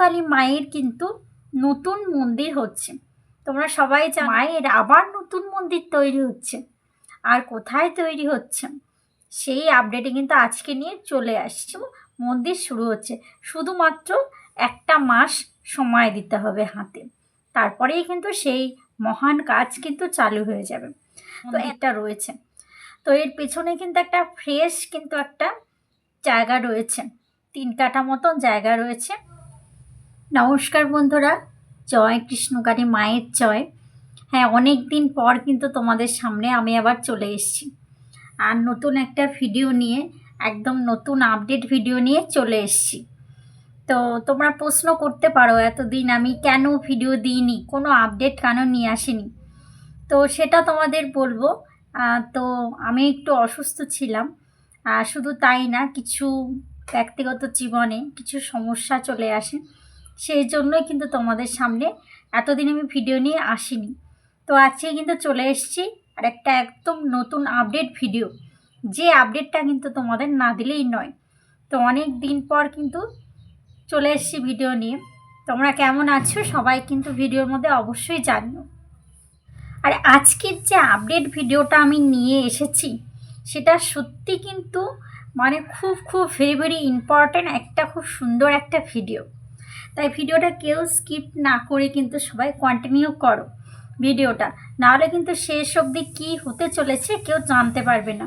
কৃষ্ণকালী মায়ের কিন্তু নতুন মন্দির হচ্ছে। তোমরা সবাই জানো মায়ের আবার নতুন মন্দির তৈরি হচ্ছে। আর কোথায় তৈরি হচ্ছে? সেই আপডেটে কিন্তু আজকে নিয়ে চলে আসছি। মন্দির শুরু হচ্ছে। শুধুমাত্র একটা মাস সময় দিতে হবে হাতে। তারপরেই কিন্তু সেই মহান কাজ কিন্তু চালু হয়ে যাবে। তো একটা রয়েছে। তো এর পেছনে কিন্তু একটা ফ্রেশ কিন্তু একটা জায়গা রয়েছে। তিন কাটা মতন জায়গা রয়েছে। নমস্কার বন্ধুরা। জয় কৃষ্ণকারী মায়ের জয়। হ্যাঁ অনেক দিন পর কিন্তু তোমাদের সামনে আমি আবার চলে এসেছি। আর নতুন একটা ভিডিও নিয়ে, একদম নতুন আপডেট ভিডিও নিয়ে চলে এসেছি। তো তোমরা প্রশ্ন করতে পারো, এতদিন আমি কেন ভিডিও দিইনি? কোনো আপডেট কেন নিয়ে আসিনি? তো সেটা তোমাদের বলব। তো আমি একটু অসুস্থ ছিলাম। শুধু তাই না, কিছু ব্যক্তিগত জীবনে কিছু সমস্যা চলে আসে। সেই জন্যই কিন্তু তোমাদের সামনে এতদিন আমি ভিডিও নিয়ে আসিনি। তো আজকে কিন্তু চলে এসেছি আর একটা একদম নতুন আপডেট ভিডিও যে আপডেটটা কিন্তু তোমাদের না দিলেই নয়। তো অনেক দিন পর কিন্তু চলে এসেছি ভিডিও নিয়ে। তোমরা কেমন আছো? সবাই কিন্তু ভিডিওর মধ্যে অবশ্যই জানিও। আর আজকের যে আপডেট ভিডিওটা আমি নিয়ে এসেছি, সেটা সত্যি কিন্তু মানে খুব খুব ভেরি ভেরি ইম্পর্ট্যান্ট একটা, খুব সুন্দর একটা ভিডিও তাই ভিডিওটা কেউ স্কিপ না করে কিন্তু সবাই কন্টিনিউ করো ভিডিওটা। নাহলে কিন্তু শেষ অবধি কী হতে চলেছে কেউ জানতে পারবে না।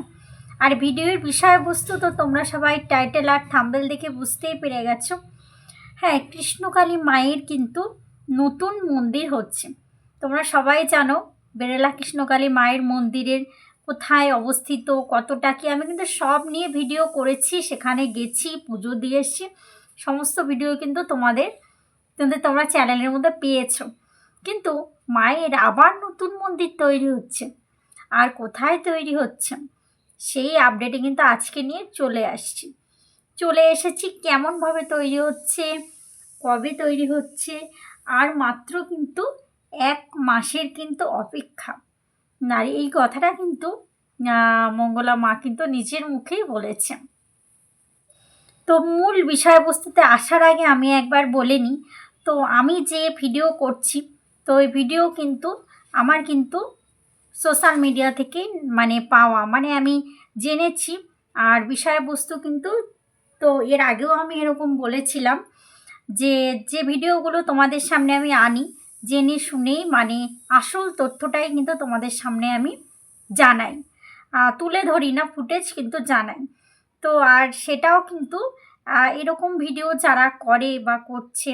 আর ভিডিওর বিষয়বস্তু তো তোমরা সবাই টাইটেল আর থাম্বেল দেখে বুঝতেই পেরে গেছো। হ্যাঁ কৃষ্ণকালী মায়ের কিন্তু নতুন মন্দির হচ্ছে। তোমরা সবাই জানো বেরেলা কৃষ্ণকালী মায়ের মন্দিরের কোথায় অবস্থিত, কতটা কি? আমি কিন্তু সব নিয়ে ভিডিও করেছি, সেখানে গেছি, পুজো দিয়ে এসেছি। সমস্ত ভিডিও কিন্তু তোমাদের, কিন্তু তোমরা চ্যানেলের মধ্যে পেয়েছ। কিন্তু মায়ের আবার নতুন মন্দির তৈরি হচ্ছে। আর কোথায় তৈরি হচ্ছে? সেই আপডেটে কিন্তু আজকে নিয়ে চলে আসছি। চলে এসেছি কেমনভাবে তৈরি হচ্ছে, কবে তৈরি হচ্ছে, আর মাত্র কিন্তু এক মাসের কিন্তু অপেক্ষা। নারী এই কথাটা কিন্তু মঙ্গলা মা কিন্তু নিজের মুখেই বলেছেন। তো মূল বিষয়বস্তুতে আসার আগে আমি একবার বলে নিই, তো আমি যে ভিডিও করছি, তো ওই ভিডিও কিন্তু আমার কিন্তু সোশ্যাল মিডিয়া থেকে মানে পাওয়া মানে আমি জেনেছি। আর বিষয়বস্তু কিন্তু, তো এর আগেও আমি এরকম বলেছিলাম যে যে ভিডিওগুলো তোমাদের সামনে আমি আনি, জেনে শুনেই মানে আসল তথ্যটাই কিন্তু তোমাদের সামনে আমি জানাই। তুলে ধরি না ফুটেজ কিন্তু জানাই। তো আর সেটাও কিন্তু এরকম ভিডিও যারা করে বা করছে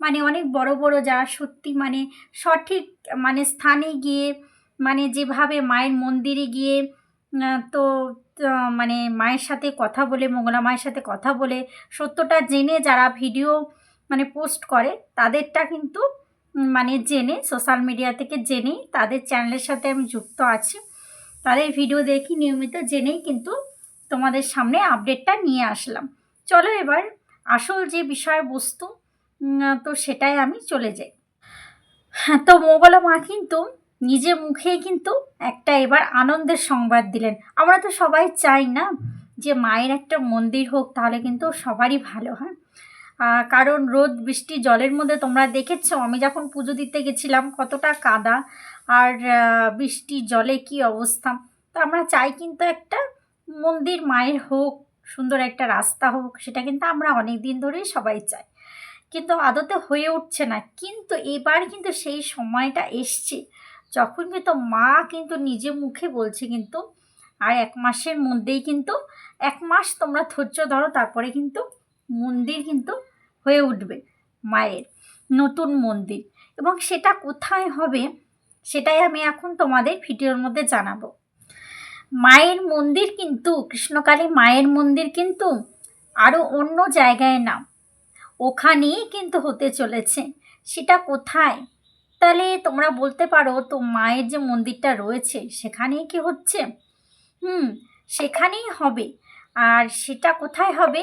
মানে অনেক বড় বড় যারা সত্যি মানে সঠিক মানে স্থানে গিয়ে মানে যেভাবে মায়ের মন্দিরে গিয়ে তো মানে মায়ের সাথে কথা বলে মঙ্গলা মায়ের সাথে কথা বলে, সত্যটা জেনে যারা ভিডিও মানে পোস্ট করে, তাদেরটা কিন্তু মানে জেনে সোশ্যাল মিডিয়া থেকে জেনেই তাদের চ্যানেলের সাথে আমি যুক্ত আছি। তাদের ভিডিও দেখি, নিয়মিত জেনেই কিন্তু তোমাদের সামনে আপডেটটা নিয়ে আসলাম। চলো এবার আসল যে বিষয়বস্তু তো সেটাই আমি চলে যাই। হ্যাঁ তো মোগলা মা কিন্তু নিজে মুখেই কিন্তু একটা এবার আনন্দের সংবাদ দিলেন। আমরা তো সবাই চাই না যে মায়ের একটা মন্দির হোক, তাহলে কিন্তু সবারই ভালো, হয়? কারণ রোদ, বৃষ্টি, জলের মধ্যে তোমরা দেখেছ, আমি যখন পুজো দিতে গেছিলাম, কতটা কাদা, আর বৃষ্টি, জলে কি অবস্থা। তো আমরা চাই কিন্তু একটা মন্দির মায়ের হোক, সুন্দর একটা রাস্তা হোক, সেটা কিন্তু আমরা অনেক দিন ধরেই সবাই চাই। কিন্তু আদতে হয়ে উঠছে না। কিন্তু এবার কিন্তু সেই সময়টা এসছে। যখন কিন্তু মা কিন্তু নিজে মুখে বলছে কিন্তু, আর এক মাসের মধ্যেই কিন্তু, এক মাস তোমরা ধৈর্য ধরো, তারপরে কিন্তু মন্দির কিন্তু হয়ে উঠবে মায়ের নতুন মন্দির। এবং সেটা কোথায় হবে, সেটাই আমি এখন তোমাদের ভিডিওর মধ্যে জানাব। মায়ের মন্দির কিন্তু, কৃষ্ণকালী মায়ের মন্দির কিন্তু আরও অন্য জায়গায় না ওখানেই কিন্তু হতে চলেছে। সেটা কোথায়? তাহলে তোমরা বলতে পারো, তো মায়ের যে মন্দিরটা রয়েছে, সেখানেই কি হচ্ছে? হুম, সেখানেই হবে। আর সেটা কোথায় হবে?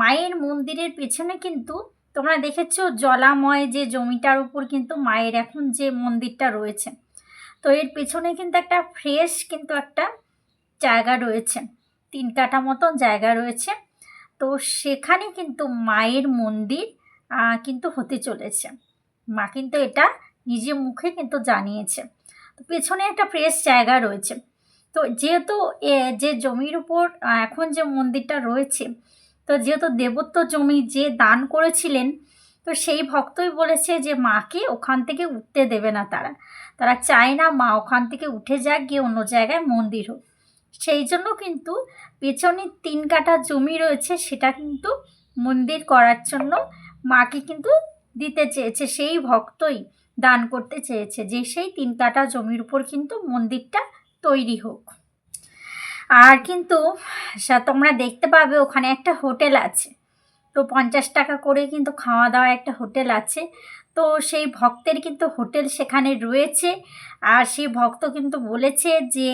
মায়ের মন্দিরের পেছনে কিন্তু তোমরা দেখেছ, জলাময় যে জমিটার উপর কিন্তু মায়ের এখন যে মন্দিরটা রয়েছে। তো এর পেছনে কিন্তু একটা ফ্রেশ কিন্তু একটা জায়গা রয়েছে। তিন কাঠা মতন জায়গা রয়েছে। তো সেখানে কিন্তু মায়ের মন্দির কিন্তু হতে চলেছে। মা কিন্তু এটা নিজে মুখে কিন্তু জানিয়েছে। তো পেছনে একটা ফ্রেশ জায়গা রয়েছে। তো যেহেতু যে জমির উপর এখন যে মন্দিরটা রয়েছে, তো যেহেতু দেবত্ব জমি যে দান করেছিলেন তো সেই ভক্তই বলেছে যে, মাকে ওখান থেকে উঠতে দেবে না তারা। তারা চায় না মা ওখান থেকে উঠে যাক, গিয়ে অন্য জায়গায় মন্দির হোক। সেই জন্য কিন্তু পেছনে তিন কাঠা জমি রয়েছে, সেটা কিন্তু মন্দির করার জন্য মাকে কিন্তু দিতে চেয়েছে, সেই ভক্তই দান করতে চেয়েছে যে, সেই তিন কাঠা জমির উপর কিন্তু মন্দিরটা তৈরি হোক। আর কিন্তু তোমরা দেখতে পাবে ওখানে একটা হোটেল আছে। তো পঞ্চাশ টাকা করে কিন্তু খাওয়া দাওয়া একটা হোটেল আছে। তো সেই ভক্তের কিন্তু হোটেল সেখানে রয়েছে। আর সেই ভক্ত কিন্তু বলেছে যে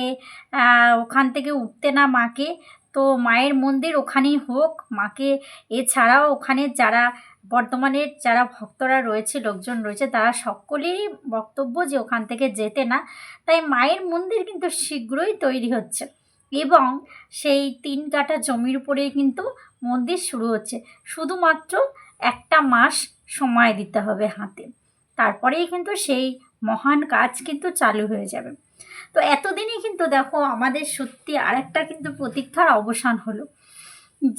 ওখান থেকে উঠতে না মাকে। তো মায়ের মন্দির ওখানেই হোক। মাকে এছাড়াও ওখানে যারা বর্তমানে যারা ভক্তরা রয়েছে, লোকজন রয়েছে, তারা সকলেরই বক্তব্য যে ওখান থেকে যেতে না। তাই মায়ের মন্দির কিন্তু শীঘ্রই তৈরি হচ্ছে। এবং সেই তিন কাঠা জমির উপরেই কিন্তু মন্দির শুরু হচ্ছে। শুধুমাত্র একটা মাস সময় দিতে হবে হাতে। তারপরেই কিন্তু সেই মহান কাজ কিন্তু চালু হয়ে যাবে। তো এতদিনই কিন্তু দেখো আমাদের সত্যি আরেকটা কিন্তু প্রতীক্ষার অবসান হলো।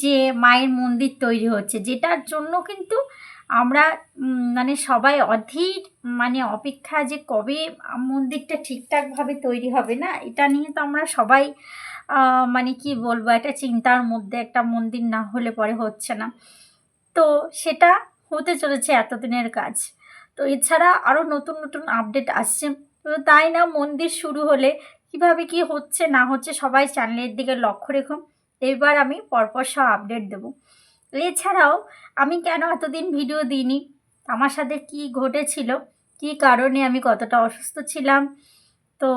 যে মায়ের মন্দির তৈরি হচ্ছে, যেটার জন্য কিন্তু আমরা মানে সবাই অধীর মানে অপেক্ষা যে কবে মন্দিরটা ঠিকঠাকভাবে তৈরি হবে না, এটা নিয়ে তো আমরা সবাই মানে কি বলব, একটা চিন্তার মধ্যে, একটা মন্দির না হলে পরে হচ্ছে না। তো সেটা হতে চলেছে এতদিনের কাজ। তো এছাড়া আরও নতুন নতুন আপডেট আসছে। তাই না, মন্দির শুরু হলে কীভাবে কি হচ্ছে, না হচ্ছে, সবাই চ্যানেলের দিকে লক্ষ্য রেখো। এবার আমি পরপর সব আপডেট দেবো। এছাড়াও আমি কেন এতদিন ভিডিও দিইনি? আমার সাথে কি ঘটেছিল? কি কারণে আমি কতটা অসুস্থ ছিলাম? তো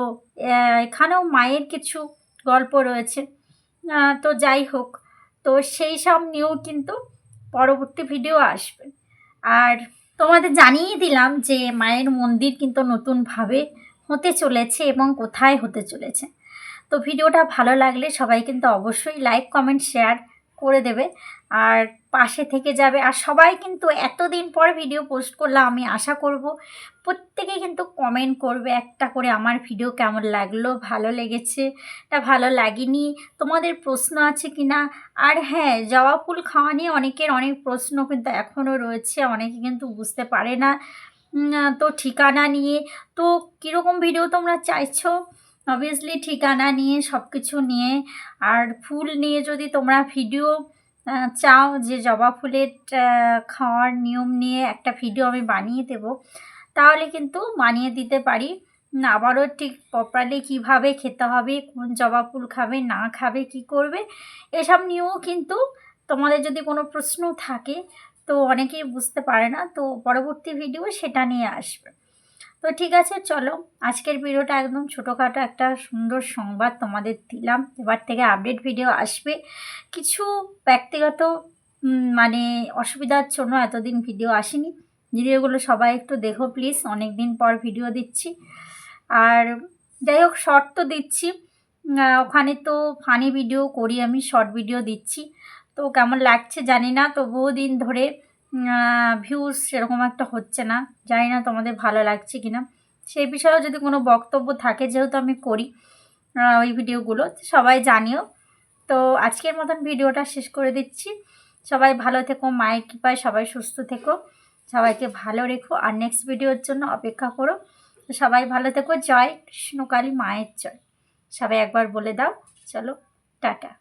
এখানেও মায়ের কিছু গল্প রয়েছে। তো যাই হোক, তো সেই সব নিয়েও কিন্তু পরবর্তী ভিডিও আসবে। আর তোমাদের জানিয়ে দিলাম যে মায়ের মন্দির কিন্তু নতুনভাবে হতে চলেছে এবং কোথায় হতে চলেছে। তো ভিডিওটা ভালো লাগলে সবাই কিন্তু অবশ্যই লাইক কমেন্ট শেয়ার করে দেবে। আর পাশে থেকে যাবে। আর সবাই কিন্তু এতদিন পর ভিডিও পোস্ট করলাম আমি আশা করব প্রত্যেকে কিন্তু কমেন্ট করবে একটা করে আমার ভিডিও কেমন লাগল, ভালো লেগেছে তা ভালো লাগেনি, তোমাদের প্রশ্ন আছে কি না আর হ্যাঁ জবা ফুল খাওয়া নিয়ে অনেকের অনেক প্রশ্ন কিন্তু এখনও রয়েছে, অনেকে কিন্তু বুঝতে পারে না। তো ঠিকানা নিয়ে, তো কীরকম ভিডিও তোমরা চাইছো? অবভিয়াসলি ঠিকানা নিয়ে সব কিছু নিয়ে, আর ফুল নিয়ে যদি তোমরা ভিডিও চাও যে জবা ফুলের খাওয়ার নিয়ম নিয়ে একটা ভিডিও আমি বানিয়ে দেবো। তাহলে কিন্তু বানিয়ে দিতে পারি। আবারও ঠিক প্রপারলি কীভাবে খেতে হবে, কোন জবা ফুল খাবে, না খাবে, কি করবে, এসব নিয়েও কিন্তু তোমাদের যদি কোনো প্রশ্ন থাকে, তো অনেকেই বুঝতে পারে না। তো পরবর্তী ভিডিও সেটা নিয়ে আসবে। তো ঠিক আছে, চলো। আজকের ভিডিওটা একদম ছোটোখাটো একটা সুন্দর সংবাদ তোমাদের দিলাম। এবার থেকে আপডেট ভিডিও আসবে। কিছু ব্যক্তিগত মানে অসুবিধার জন্য এতদিন ভিডিও আসেনি। ভিডিওগুলো সবাই একটু দেখো প্লিজ অনেক দিন পর ভিডিও দিচ্ছি। আর যাই হোক শর্ট তো দিচ্ছি। ওখানে তো ফানি ভিডিও করি আমি শর্ট ভিডিও দিচ্ছি। তো কেমন লাগছে জানি না, তবুও দিন ধরে ভিউজ সেরকম একটা হচ্ছে না। জানি না তোমাদের ভালো লাগছে কি না সেই বিষয়েও যদি কোনো বক্তব্য থাকে, যেহেতু আমি করি ওই ভিডিওগুলো সবাই জানিও। তো আজকের মতন ভিডিওটা শেষ করে দিচ্ছি। সবাই ভালো থেকো, মায়ের কৃপায় সবাই সুস্থ থেকো। সবাইকে ভালো রেখো। আর নেক্সট ভিডিওর জন্য অপেক্ষা করো। সবাই ভালো থেকো। জয় কৃষ্ণকালী মায়ের জয়। সবাই একবার বলে দাও। চলো, টাটা।